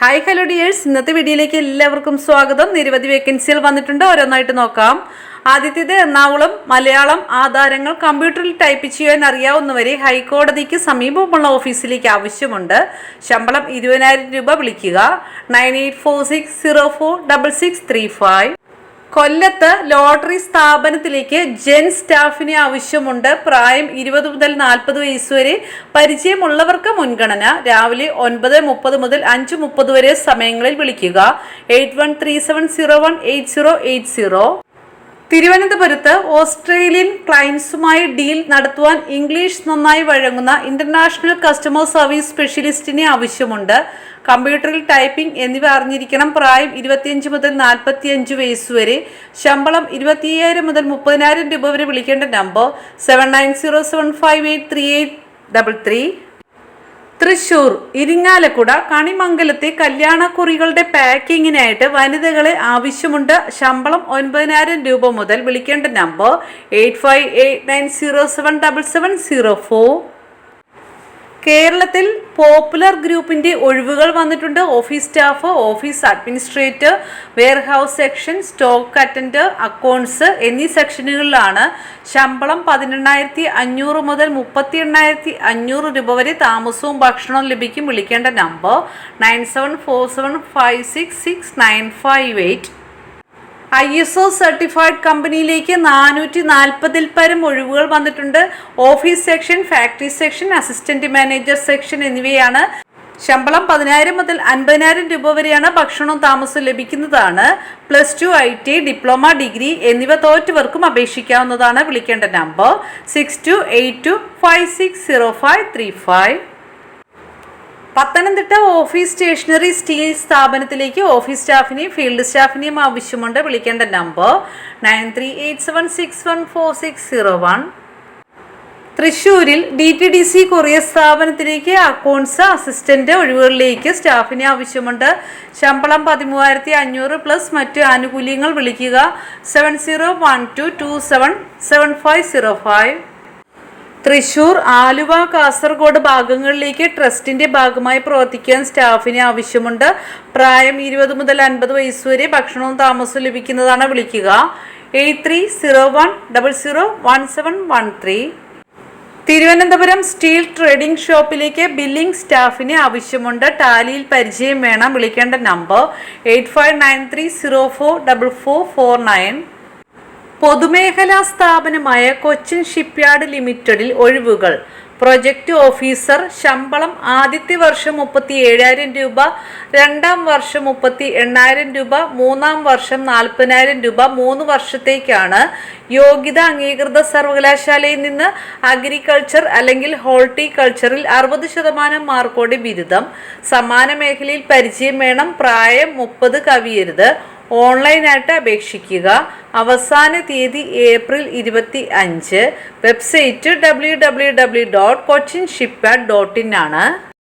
Hi hello dears. ഇന്നത്തെ വീഡിയോയിലേക്ക് എല്ലാവർക്കും സ്വാഗതം. നിരവധി വേക്കൻസികൾ വന്നിട്ടുണ്ട്. ഓരോന്നായിട്ട് നോക്കാം. ആദ്യത്തേത് എറണാകുളം മലയാളം ആധാരങ്ങൾ. കമ്പ്യൂട്ടറിൽ ടൈപ്പ് ചെയ്യാൻ അറിയാവുന്നവരെ ഹൈക്കോടതിക്ക് സമീപമുള്ള ഓഫീസിലേക്ക് ആവശ്യമുണ്ട്. ശമ്പളം ഇരുപതിനായിരം രൂപ വിളിക്കുക. Nine eight four six zero four double six three five. കൊല്ലത്ത് ലോട്ടറി സ്ഥാപനത്തിലേക്ക് ജെൻ സ്റ്റാഫിനെ ആവശ്യമുണ്ട്. പ്രായം ഇരുപത് മുതൽ നാൽപ്പത് വയസ്സ് വരെ. പരിചയമുള്ളവർക്ക് മുൻഗണന. രാവിലെ ഒൻപത് മുപ്പത് മുതൽ അഞ്ച് മുപ്പത് വരെ സമയങ്ങളിൽ വിളിക്കുക. എയ്റ്റ് തിരുവനന്തപുരത്ത് ഓസ്ട്രേലിയൻ ക്ലയൻസുമായി ഡീൽ നടത്തുവാൻ ഇംഗ്ലീഷ് നന്നായി വഴങ്ങുന്ന ഇന്റർനാഷണൽ കസ്റ്റമർ സർവീസ് സ്പെഷ്യലിസ്റ്റിനെ ആവശ്യമുണ്ട്. കമ്പ്യൂട്ടറിൽ ടൈപ്പിംഗ് എന്നിവ അറിഞ്ഞിരിക്കണം പ്രായം ഇരുപത്തിയഞ്ച് മുതൽ നാൽപ്പത്തിയഞ്ച് വയസ്സ് വരെ. ശമ്പളം ഇരുപത്തിയ്യായിരം മുതൽ മുപ്പതിനായിരം രൂപ വരെ വിളിക്കേണ്ട number seven nine zero seven five eight three eight double three. Thrissur Irinjalakuda കണിമംഗലത്തെ കല്യാണക്കുറികളുടെ പാക്കിങ്ങിനായിട്ട് വനിതകളെ ആവശ്യമുണ്ട്. ശമ്പളം ഒൻപതിനായിരം രൂപ മുതൽ വിളിക്കേണ്ട number eight five eight nine zero seven double seven zero four. കേരളത്തിൽ പോപ്പുലർ ഗ്രൂപ്പിന്റെ ഒഴിവുകൾ വന്നിട്ടുണ്ട്. Office staff office administrator warehouse section stock attender accounts എന്നീ സെക്ഷനുകളിലാണ് ശമ്പളം പതിനെണ്ണായിരത്തി അഞ്ഞൂറ് മുതൽ മുപ്പത്തി എണ്ണായിരത്തി അഞ്ഞൂറ് രൂപ വരെ താമസവും ഭക്ഷണവും ലഭിക്കും. വിളിക്കേണ്ട number nine seven four seven five six six nine five eight. I S O certified കമ്പനിയിലേക്ക് നാനൂറ്റി നാൽപ്പതിൽ പരം ഒഴിവുകൾ വന്നിട്ടുണ്ട്. Office section factory section assistant manager section എന്നിവയാണ്. ശമ്പളം പതിനായിരം മുതൽ അൻപതിനായിരം രൂപ വരെയാണ് ഭക്ഷണവും താമസവും ലഭിക്കുന്നതാണ്. Plus two I T diploma degree എന്നിവ തോറ്റവർക്കും അപേക്ഷിക്കാവുന്നതാണ്. വിളിക്കേണ്ട number six two eight two five six zero five three five. Pathanamthitta office stationery steel സ്ഥാപനത്തിലേക്ക് ഓഫീസ് സ്റ്റാഫിനെയും ഫീൽഡ് സ്റ്റാഫിനെയും ആവശ്യമുണ്ട്. വിളിക്കേണ്ട number nine three eight seven six one four six zero one. തൃശ്ശൂരിൽ D T D C courier സ്ഥാപനത്തിലേക്ക് accounts assistant ഒഴിവുകളിലേക്ക് സ്റ്റാഫിനെ ആവശ്യമുണ്ട്. ശമ്പളം പതിമൂവായിരത്തി അഞ്ഞൂറ് പ്ലസ് മറ്റ് ആനുകൂല്യങ്ങൾ വിളിക്കുക. Seven zero one two two seven seven five zero five Thrissur Aluva Kasaragod ഭാഗങ്ങളിലേക്ക് ട്രസ്റ്റിന്റെ ഭാഗമായി പ്രവർത്തിക്കാൻ സ്റ്റാഫിനെ ആവശ്യമുണ്ട്. പ്രായം ഇരുപത് മുതൽ അൻപത് വയസ്സ് വരെ ഭക്ഷണവും താമസവും ലഭിക്കുന്നതാണ് വിളിക്കുക. Eight three zero one double zero one seven one three. Thiruvananthapuram steel trading ഷോപ്പിലേക്ക് ബില്ലിംഗ് സ്റ്റാഫിനെ ആവശ്യമുണ്ട്. ടാലിയിൽ പരിചയം വേണം. വിളിക്കേണ്ട number eight five nine three zero four double four four nine. പൊതുമേഖലാ സ്ഥാപനമായ കൊച്ചിൻ ഷിപ്പ്യാർഡ് ലിമിറ്റഡിൽ ഒഴിവുകൾ. പ്രൊജക്ട് ഓഫീസർ ശമ്പളം ആദ്യത്തെ വർഷം മുപ്പത്തി ഏഴായിരം രൂപ രണ്ടാം വർഷം മുപ്പത്തി എണ്ണായിരം രൂപ മൂന്നാം വർഷം നാൽപ്പതിനായിരം രൂപ മൂന്ന് വർഷത്തേക്കാണ് യോഗ്യത അംഗീകൃത സർവകലാശാലയിൽ നിന്ന് അഗ്രികൾച്ചർ അല്ലെങ്കിൽ ഹോർട്ടിക്കൾച്ചറിൽ അറുപത് ശതമാനം മാർക്കോടെ ബിരുദം. സമാന മേഖലയിൽ പരിചയം വേണം പ്രായം മുപ്പത് കവിയരുത്. ഓൺലൈനായിട്ട് അപേക്ഷിക്കുക. അവസാന തീയതി ഏപ്രിൽ ഇരുപത്തി അഞ്ച്. Website W W W dot Cochin ship dot in ആണ്.